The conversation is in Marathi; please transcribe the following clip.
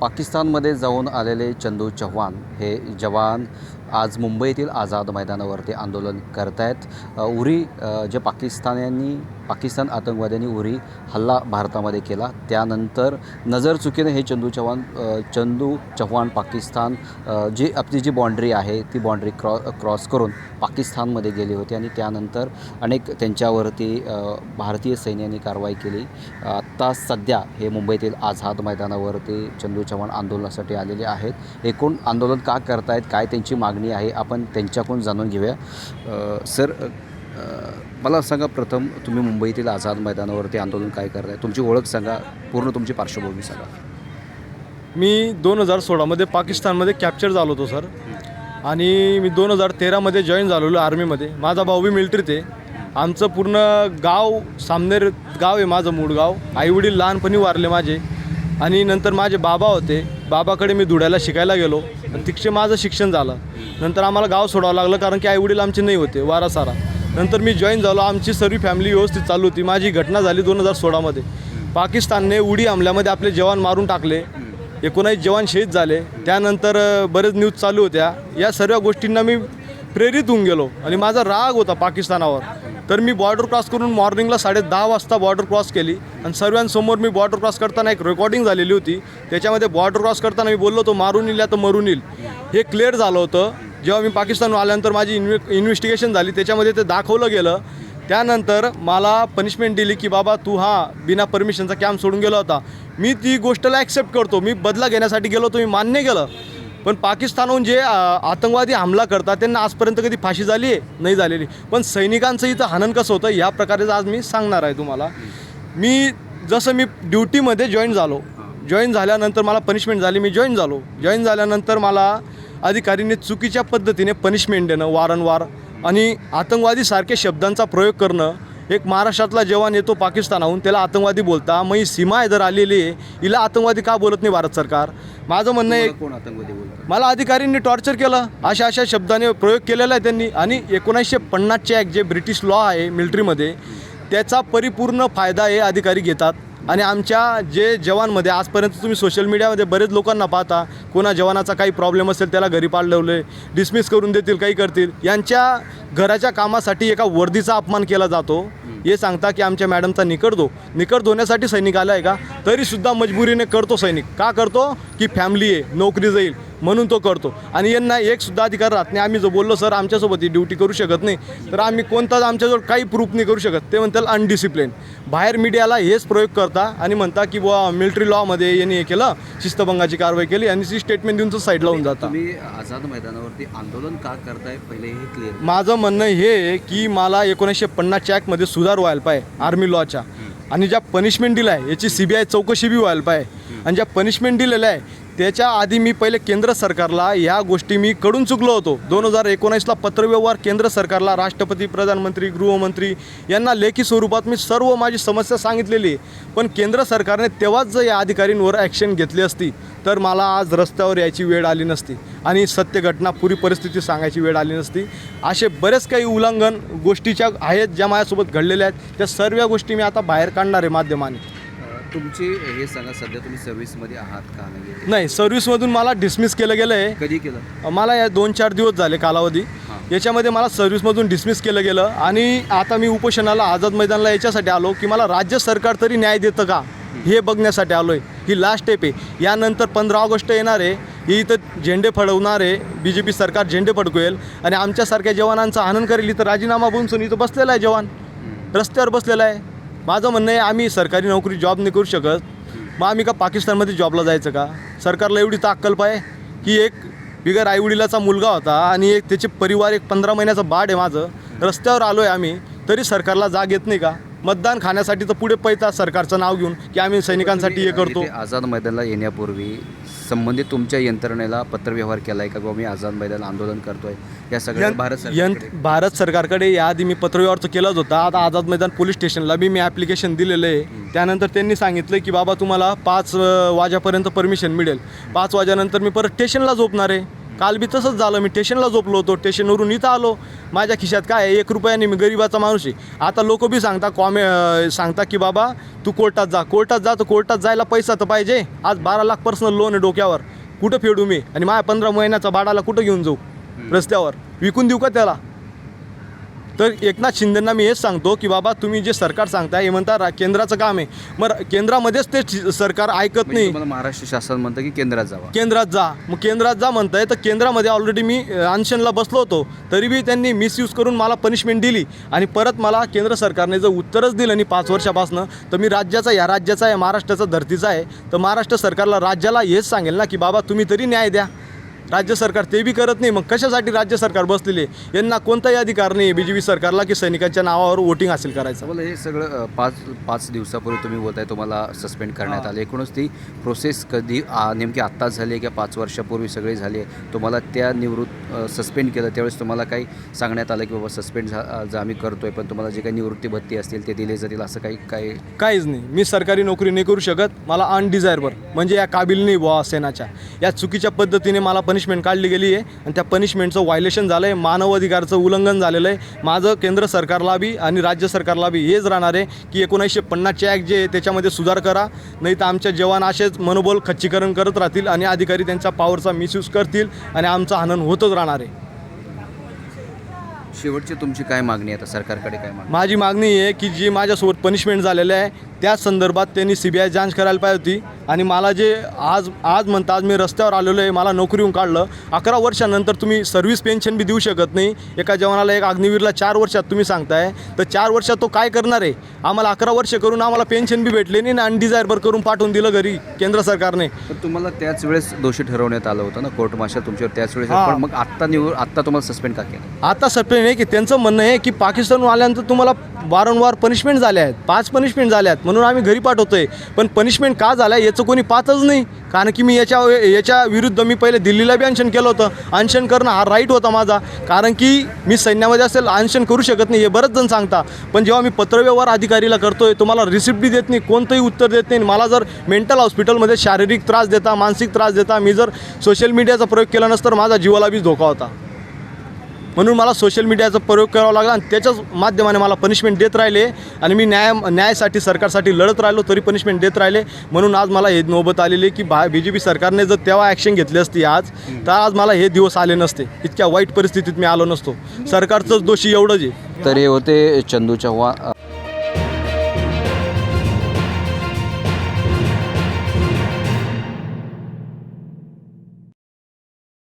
पाकिस्तानमध्ये जाऊन आलेले चंदू चव्हाण हे जवान आज मुंबईतील आझाद मैदानावरती आंदोलन करत आहेत उरी जे पाकिस्तान्यांनी पाकिस्तान आतंकवाद्यांनी उरी हल्ला भारतामध्ये केला. त्यानंतर नजर चुकीने हे चंदू चव्हाण चंदू चव्हाण पाकिस्तान जी आपली जी बाँड्री आहे ती बाँड्री क्रॉ क्रॉस करून पाकिस्तानमध्ये गेली होती आणि त्यानंतर अनेक त्यांच्यावरती भारतीय सैन्याने कारवाई केली. आत्ता सध्या हे मुंबईतील आझाद मैदानावरती चंदू चव्हाण आंदोलनासाठी आलेले आहेत. एकूण आंदोलन का करतायत काय त्यांची मागणी आहे आपण त्यांच्याकडून जाणून घेऊया. सर मला सांगा प्रथम तुम्ही मुंबईतील आझाद मैदानावरती आंदोलन काय करताय? तुमची ओळख सांगा पूर्ण तुमची पार्श्वभूमी सांगा. मी दोन हजार सोळामध्ये पाकिस्तानमध्ये कॅप्चर झालो होतो सर आणि मी दोन हजार तेरामध्ये जॉईन झालेलो आर्मीमध्ये माझा भाऊ बी मिलिटरीत आहे आमचं पूर्ण गाव सामनेर गाव आहे माझं मूळ गाव. आईवडील लहानपणी वारले माझे. आणि नंतर माझे बाबा होते. बाबाकडे मी धुडायला शिकायला गेलो. आणि तिकडे माझं शिक्षण झालं. नंतर आम्हाला गाव सोडावं लागलं कारण की आईवडील आमचे नाही होते वारासारा. नंतर मी जॉईन झालो. आमची सर्व फॅमिली व्यवस्थित चालू होती. माझी घटना झाली दोन हजार सोळामध्ये पाकिस्तानने उडी हमल्यामध्ये आपले जवान मारून टाकले. एकोणावीस जवान शहीद झाले. त्यानंतर बरेच न्यूज चालू होत्या. या सर्व गोष्टींना मी प्रेरित होऊन गेलो. आणि माझा राग होता पाकिस्तानावर. तर मी बॉर्डर क्रॉस करून मॉर्निंगला साडे दहा वाजता बॉर्डर क्रॉस केली. आणि सर्वांसमोर मी बॉर्डर क्रॉस करताना एक रेकॉर्डिंग झालेली होती. त्याच्यामध्ये बॉर्डर क्रॉस करताना मी बोललो तो मारून येईल या तर मरून येईल. हे क्लिअर झालं होतं. जेव्हा मी पाकिस्तानहून आल्यानंतर माझी इन्व्हे इन्व्हेस्टिगेशन झाली त्याच्यामध्ये ते दाखवलं गेलं. त्यानंतर मला पनिशमेंट दिली की बाबा तू हा बिना परमिशनचा कॅम्प सोडून गेला होता. मी ती गोष्टला ॲक्सेप्ट करतो. मी बदला घेण्यासाठी गेलो होतो मी मान्य केलं. पण पाकिस्तानहून जे आतंकवादी हमला करतात त्यांना आजपर्यंत कधी फाशी झाली आहे? नाही झालेली. पण सैनिकांचं इथं हनन कसं होतं या प्रकारेचं आज मी सांगणार आहे तुम्हाला. मी जसं मी ड्युटीमध्ये जॉईन झालो. जॉईन झाल्यानंतर मला पनिशमेंट झाली मी जॉईन झालो. जॉईन झाल्यानंतर मला अधिकारीने चुकीच्या पद्धतीने पनिशमेंट देणं वारंवार आणि आतंकवादीसारख्या शब्दांचा प्रयोग करणं. एक महाराष्ट्रातला जवान येतो पाकिस्तानाहून त्याला आतंकवादी बोलता. मग ही सीमा इधर आलेली आहे हिला आतंकवादी का बोलत नाही भारत सरकार? माझं म्हणणं आहे कोण आतंकवादी बोलतात मला अधिकाऱ्यांनी टॉर्चर केलं. अशा अशा शब्दाने प्रयोग केलेला आहे त्यांनी. आणि एकोणीसशे पन्नासचे ॲक्ट जे ब्रिटिश लॉ आहे मिलिटरीमध्ये त्याचा परिपूर्ण फायदा हे अधिकारी घेतात. आणि आमच्या जे जवानमध्ये आजपर्यंत तुम्ही सोशल मीडियामध्ये बरेच लोकांना पाहता कोणा जवानाचा काही प्रॉब्लेम असेल त्याला घरी पाडलवले डिसमिस करून देतील काही करतील. यांच्या घराच्या कामासाठी एका वर्दीचा अपमान केला जातो. हे सांगता की आमच्या मॅडमचा निकट दो निकट धुण्यासाठी सैनिक आला आहे का? तरीसुद्धा मजबुरीने करतो सैनिक. का करतो? की फॅमिली आहे नोकरी जाईल म्हणून तो करतो. आणि यांना एक सुद्धा अधिकार राहत नाही. आम्ही जो बोललो सर आमच्यासोबत ही ड्युटी करू शकत नाही. तर आम्ही कोणताच आमच्याजवळ काही प्रूफ नाही करू शकत. ते म्हणतात अनडिसिप्लिन. बाहेर मीडियाला हेच प्रयोग करता आणि म्हणता की बुवा मिलिटरी लॉमध्ये यांनी हे केलं शिस्तभंगाची कारवाई केली आणि ती स्टेटमेंट देऊन तो साईड लावून जाता. तुम्ही आझाद मैदानावरती आंदोलन का करताय? पहिले हे क्लिअर माझं म्हणणं हे आहे की मला एकोणीसशे पन्नासच्या ॲक्टमध्ये सुधार व्हायला पाहिजे आर्मी लॉच्या आणि ज्या पनिशमेंट दिला आहे याची सी बी आय चौकशी बी व्हायला पाहिजे. आणि ज्या पनिशमेंट दिलेल्या आहे त्याच्या आधी मी पहिले केंद्र सरकारला ह्या गोष्टी मी कडून चुकलो होतो. दोन हजार एकोणीसला पत्रव्यवहार केंद्र सरकारला राष्ट्रपती प्रधानमंत्री गृहमंत्री यांना लेखी स्वरूपात मी सर्व माझी समस्या सांगितलेली. आहे पण केंद्र सरकारने तेव्हाच जर या अधिकारींवर ॲक्शन घेतली असती तर मला आज रस्त्यावर यायची वेळ आली नसती आणि सत्य घटना पुरी परिस्थिती सांगायची वेळ आली नसती. असे बरेच काही उल्लंघन गोष्टीच्या आहेत ज्या माझ्यासोबत घडलेल्या आहेत. त्या सर्व गोष्टी मी आता बाहेर काढणार आहे माध्यमाने. तुमची हे सांगा सध्या तुम्ही सर्व्हिसमध्ये आहात का? नाही नाही सर्व्हिसमधून मला डिसमिस केलं गेलं आहे कधी केलं? मला या दोन चार दिवस झाले कालावधी. याच्यामध्ये मला सर्व्हिसमधून डिसमिस केलं गेलं. आणि आता मी उपोषणाला आझाद मैदानाला याच्यासाठी आलो की मला राज्य सरकार तरी न्याय देतं का? हे बघण्यासाठी आलो आहे ही लास्ट स्टेप आहे. यानंतर पंधरा ऑगस्ट येणार आहे. ही इथं झेंडे फडवणार आहे. बी जे पी सरकार झेंडे फडकवेल. आणि आमच्यासारख्या जवानांचा आनंद करेल. इथं राजीनामा बोलून इथं बसलेला आहे जवान. रस्त्यावर बसलेला आहे. माझं म्हणणं आहे आम्ही सरकारी नोकरी जॉब नाही करू शकत. मग आम्ही का पाकिस्तानमध्ये जॉबला जायचं का? सरकारला एवढी ताकल्प आहे की एक बिगर आईवडिलाचा मुलगा होता आणि एक त्याचे परिवार एक पंधरा महिन्याचं बाड आहे माझं. रस्त्यावर आलो आहे आम्ही तरी सरकारला जाग येत नाही का? मतदान खाण्यासाठी तर पुढे पैता सरकारचं नाव घेऊन की आम्ही सैनिकांसाठी हे करतो. इथे आझाद मैदानाला येण्यापूर्वी संबंधित तुमच्या यंत्रणेला पत्रव्यवहार केला आहे का? बाबा मी आझाद मैदान आंदोलन करतोय या सगळ्या यं- भारत यंत सरकारकडे भारत सरकारकडे याआधी मी पत्रव्यवहार केलाच होता. आता आझाद मैदान पोलीस स्टेशनला बी मी ॲप्लिकेशन दिलेलं आहे. त्यानंतर त्यांनी सांगितलं की बाबा तुम्हाला पाच अ, वाजेपर्यंत परमिशन मिळेल. पाच वाजेनंतर मी परत स्टेशनला झोपणार आहे. काल बी तसंच झालं. मी स्टेशनला झोपलो होतो. स्टेशनवरून इथं आलो. माझ्या खिशात काय आहे? एक रुपयाने मी गरिबाचा माणूस आहे. आता लोक बी सांगता कॉमे सांगता की बाबा तू कोर्टात जा. कोर्टात जा तर कोर्टात जायला पैसा तर पाहिजे. आज बारा लाख पर्सनल लोन आहे डोक्यावर. कुठं फेडू मी? आणि माझ्या पंधरा महिन्याचा बाडाला कुठं घेऊन जाऊ? रस्त्यावर. विकून देऊ का त्याला? तर एकनाथ शिंदेंना मी हेच सांगतो की बाबा तुम्ही जे सरकार सांगताय हे म्हणता रा- केंद्राचं काम आहे. मग केंद्रामध्येच ते सरकार ऐकत म्हणजे नाही. तुम्हाला महाराष्ट्र शासन म्हणतं की केंद्रात जावा. केंद्रात जा. मग केंद्रात जा म्हणताय तर केंद्रामध्ये ऑलरेडी मी अनशनला बसलो होतो. तरी बी त्यांनी मिसयूज करून मला पनिशमेंट दिली. आणि परत मला केंद्र सरकारने जर उत्तरच दिलं नाही पाच वर्षापासनं तर मी राज्याचा या राज्याचा आहे महाराष्ट्राचा धर्तीचा आहे. तर महाराष्ट्र सरकारला राज्याला हेच सांगेल ना की बाबा तुम्ही तरी न्याय द्या. राज्य सरकार ते बी करत नाही. मग कशासाठी राज्य सरकार बसलेले? यांना कोणताही अधिकार नाही बी जे पी सरकारला की सैनिकांच्या नावावर वोटिंग हासिल करायचं. मला हे सगळं पाच पाच दिवसापूर्वी तुम्ही बोलताय तुम्हाला सस्पेंड करण्यात. आले. एकूणच ती प्रोसेस कधी नेमकी आत्ताच झाली आहे किंवा पाच वर्षापूर्वी सगळी झाली तुम्हाला त्या निवृत्त सस्पेंड केलं त्यावेळेस तुम्हाला काही सांगण्यात आलं की बाबा सस्पेंड जर आम्ही करतोय पण तुम्हाला जे काही निवृत्ती भत्ती असतील ते दिले जातील असं काही काही? काहीच नाही. मी सरकारी नोकरी नाही करू शकत. मला अनडिझायरेबल म्हणजे या काबिल नाही बुवा सेनाच्या. या चुकीच्या पद्धतीने मला पनिशमेंट काढली गेली आहे. आणि त्या पनिशमेंटचं व्हायलेशन झालं आहे मानवाधिकारचं उल्लंघन झालेलं आहे. माझं केंद्र सरकारला बी आणि राज्य सरकारला बी हेच राहणार आहे की एकोणीसशे पन्नासचे ॲक्ट जे आहे त्याच्यामध्ये सुधार करा. नाही तर आमच्या जवान असेच मनोबल खच्चीकरण करत राहतील आणि अधिकारी त्यांच्या पॉवरचा मिसयूज करतील आणि आमचं हनन होतच राहणार आहे. शेवटची तुमची काय मागणी आहे? आता सरकारकडे काय मागणी? माझी मागणी आहे की जी माझ्यासोबत पनिशमेंट झालेलं आहे त्या संदर्भात त्यांनी सी बी आय जांच करायला पाहिजे होती. आणि मला जे आज आज म्हणता आज मी रस्त्यावर आलेलो आहे मला नोकरीहून काढलं. अकरा वर्षानंतर तुम्ही सर्व्हिस पेन्शन बी देऊ शकत नाही. एका जवानाला एक अग्निवीरला चार वर्षात तुम्ही सांगताय. तर चार वर्षात तो काय करणार आहे? आम्हाला अकरा वर्ष करून आम्हाला पेन्शन बी भेटले नाही आणि अनडिझायरेबल करून पाठवून दिलं घरी केंद्र सरकारने. पण तुम्हाला त्याच वेळेस दोषी ठरवण्यात आलं होतं ना कोर्ट मार्शल तुमच्यावर त्याच वेळेस हां. पण मग आत्ता निवड आत्ता तुम्हाला सस्पेंड का केलं? आता सप्रेन आहे की त्यांचं म्हणणं आहे की पाकिस्तानहून आल्यानंतर तुम्हाला वारंवार पनिशमेंट झाल्या आहेत. पाच पनिशमेंट झाल्या आहेत. म्हणून आम्ही घरी पाठवतोय. पण पनिशमेंट का झाल्या याचं कोणी पाहतच नाही. कारण की मी याच्या याच्या विरुद्ध मी पहिले दिल्लीला बी अनशन केलं होतं. अनशन करणं हा राईट होता माझा. कारण की मी सैन्यामध्ये असेल अनशन करू शकत नाही हे बरेच जण सांगता. पण जेव्हा मी पत्रव्यवहार अधिकारीला करतोय तुम्हाला मला रिसिप्ट बी देत नाही कोणतंही उत्तर देत नाही. मला जर मेंटल हॉस्पिटलमध्ये शारीरिक त्रास देता मानसिक त्रास देता मी जर सोशल मीडियाचा प्रयोग केला नसतर तर माझा जीवाला बी धोका होता. म्हणून मला सोशल मीडियाचा प्रयोग करावा लागला आणि त्याच्याच माध्यमाने मला पनिशमेंट देत राहिले आणि मी न्याय न्यायासाठी सरकारसाठी लढत राहिलो तरी पनिशमेंट देत राहिले. म्हणून आज मला हे नोबत आलेली की बा बी जे पी सरकारने जर तेव्हा ॲक्शन घेतली असती आज तर आज मला हे दिवस आले नसते. इतक्या वाईट परिस्थितीत मी आलो नसतो. सरकारचंच दोषी एवढंच आहे. तर हे होते चंदू चव्हाण.